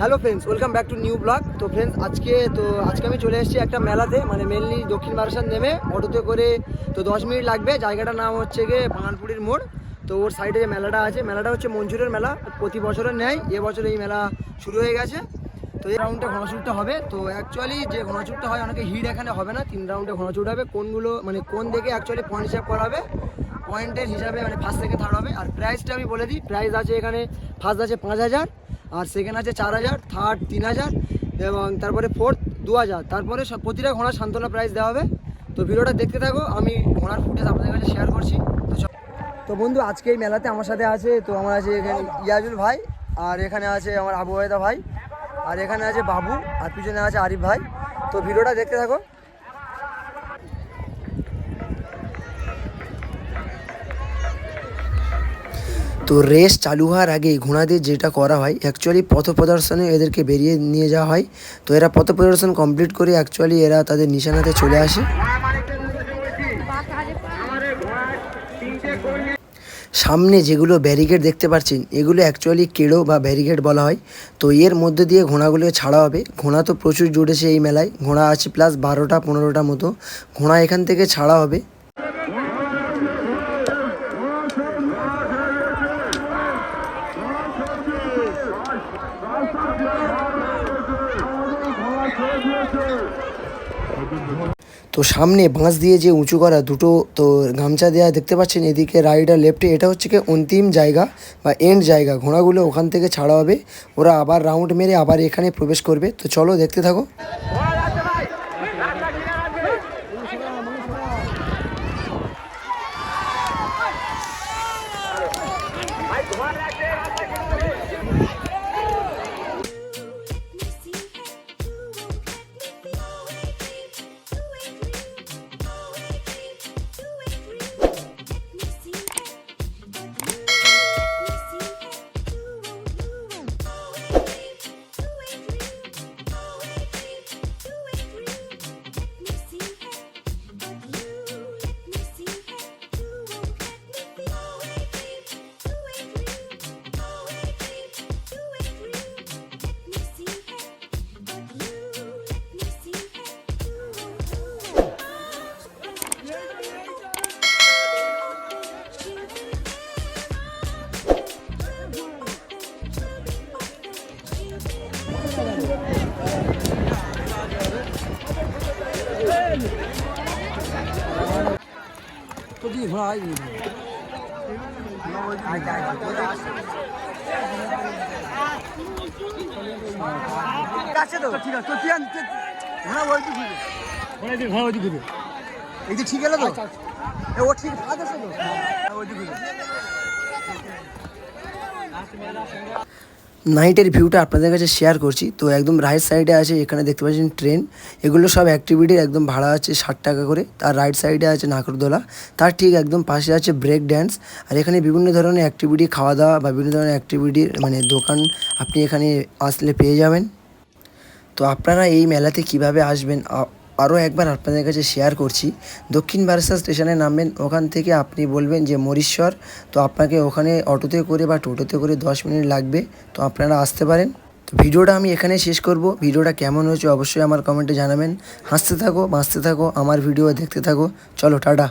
Hello friends welcome back to new blog তো friends আজকে, তো আজকে আমি চলে এসেছি একটা মেলাতে মানে মেনলি দক্ষিণ বারাসাত নেমে অটোতে করে, তো দশ মিনিট লাগবে। জায়গাটার নাম হচ্ছে গিয়ে বাঙালপুরির মোড়। তো ওর সাইডে যে মেলাটা আছে, মেলাটা হচ্ছে মঞ্জুরের মেলা। প্রতি বছরের ন্যায় এবছর এই মেলা শুরু হয়ে গেছে। তো এই রাউন্ডে ঘোড়াচুরটা হবে। তো অ্যাকচুয়ালি যে ঘোড়াচুরটা হয়, অনেকে হিট এখানে হবে না। তিন রাউন্ডে ঘোড়াচুর হবে। কোনগুলো মানে কোন দেখে অ্যাকচুয়ালি পয়েন্ট হিসাব করা হবে পয়েন্টের হিসাবে মানে ফার্স্ট থেকে থার্ড হবে। আর প্রাইসটা আমি বলে দিই প্রাইস আছে এখানে ফার্স্ট আছে পাঁচ হাজার, আর সেকেন্ড আছে চার হাজার থার্ড তিন হাজার, এবং তারপরে ফোর্থ দু হাজার। তারপরে প্রতিটা ঘোড়া সান্ত্বনা প্রাইস দেওয়া হবে। তো ভিডিওটা দেখতে থাকো, আমি ঘোড়ার ফুটেজ আপনাদের কাছে শেয়ার করছি। তো তো বন্ধু, আজকে এই মেলাতে আমার সাথে আছে, তো আমার আছে এখানে ইয়াজুল ভাই, আর এখানে আছে আমার আবু হায়দা ভাই। আর এখানে আছে বাবু, আর পিছনে আছে আরিফ ভাই। তো ভিডিওটা দেখতে থাকো। তো রেস চালু হওয়ার আগে ঘোড়াদের যেটা করা হয় অ্যাকচুয়ালি পথ প্রদর্শনে এদেরকে বেরিয়ে নিয়ে যাওয়া হয়। তো এরা পথ প্রদর্শন কমপ্লিট করে অ্যাকচুয়ালি এরা তাদের নিশানাতে চলে আসে। সামনে যেগুলো ব্যারিকেড দেখতে পাচ্ছেন এগুলো অ্যাকচুয়ালি কেড়ো বা ব্যারিকেড বলা হয়। তো এর মধ্যে দিয়ে ঘোড়াগুলো ছাড়া হবে। ঘোড়া তো প্রচুর জুড়েছে এই মেলায়। ঘোড়া আছে প্লাস বারোটা, পনেরোটা মতো। ঘোড়া এখান থেকে ছাড়া হবে। তো সামনে বাঁশ দিয়ে যে উঁচু করা দুটো তো গামছা দেওয়া দেখতে পাচ্ছেন, এদিকে রাইট আর লেফটে এটা হচ্ছে কি অন্তিম জায়গা বা এন্ড জায়গা। ঘোড়াগুলো ওখান থেকে ছাড়া হবে। ওরা আবার রাউন্ড মেরে আবার এখানে প্রবেশ করবে। তো চলো দেখতে থাকো। ঠিক গেল তো ও ঠিক আছে। তো নাইটের ভিউটা আপনাদের কাছে শেয়ার করছি। তো একদম রাইট সাইডে আছে, এখানে দেখতে পাচ্ছেন ট্রেন এগুলো সব অ্যাক্টিভিটির একদম ভাড়া আছে ষাট টাকা করে। তার রাইট সাইডে আছে নাকরদোলা তার ঠিক একদম পাশে আছে ব্রেক ড্যান্স আর এখানে বিভিন্ন ধরনের অ্যাক্টিভিটি খাওয়া দাওয়া বা বিভিন্ন ধরনের অ্যাক্টিভিটির মানে দোকান আপনি এখানে আসলে পেয়ে যাবেন। তো আপনারা এই মেলাতে কীভাবে আসবেন? আরও একবার আপনাদের কাছে শেয়ার করছি। দক্ষিণ বারাসা স্টেশনে নামবেন, ওখান থেকে আপনি বলবেন যে মরিশ্বর তো আপনাকে ওখানে অটোতে করে বা টোটোতে করে দশ মিনিট লাগবে, তো আপনারা আসতে পারেন। তো ভিডিওটা আমি এখানে শেষ করব। ভিডিওটা কেমন হয়েছে অবশ্যই আমার কমেন্টে জানাবেন। হাসতে থাকো, বাঁচতে থাকো, আমার ভিডিও দেখতে থাকো। চলো, টাটা।